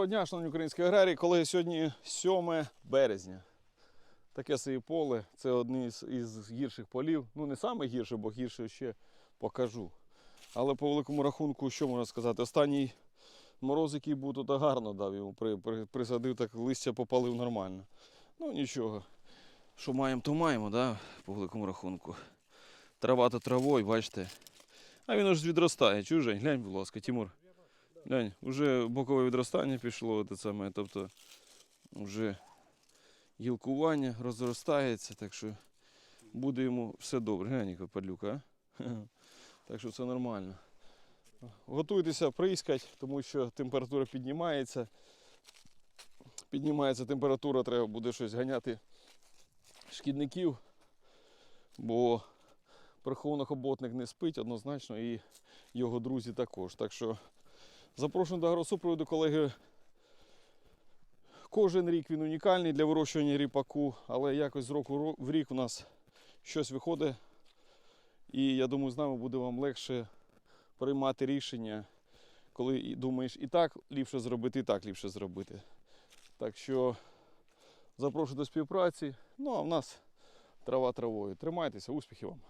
Доброго дня, шановні українські аграрії. Колеги, сьогодні 7 березня. Таке собі поле. Це одне із, гірших полів. Ну, не саме гірше, бо гірше ще покажу. Але по великому рахунку, що можна сказати? Останній мороз, який був, то гарно дав йому. При, при, присадив, так листя попалив нормально. Ну нічого. Що маємо, то маємо, да? по великому рахунку. Трава то травою, бачите. А він аж відростає. Чуєш, Жень? глянь, будь ласка, Тимур. Глянь, вже бокове відростання пішло, те саме, тобто вже гілкування розростається, так що буде йому все добре. Глянь, яка падлюка? Так що все нормально. Готуйтеся прискать, тому що температура піднімається. Піднімається температура, треба буде щось ганяти шкідників, бо приховано-хоботник не спить однозначно і його друзі також. Так що Запрошую до агросупроводу, колеги. Кожен рік він унікальний для вирощування ріпаку, але якось з року в рік у нас щось виходить. І я думаю, з нами буде вам легше приймати рішення, коли думаєш і так ліпше зробити, і так ліпше зробити. Так що запрошую до співпраці. Ну а в нас трава травою. Тримайтеся, успіхів вам!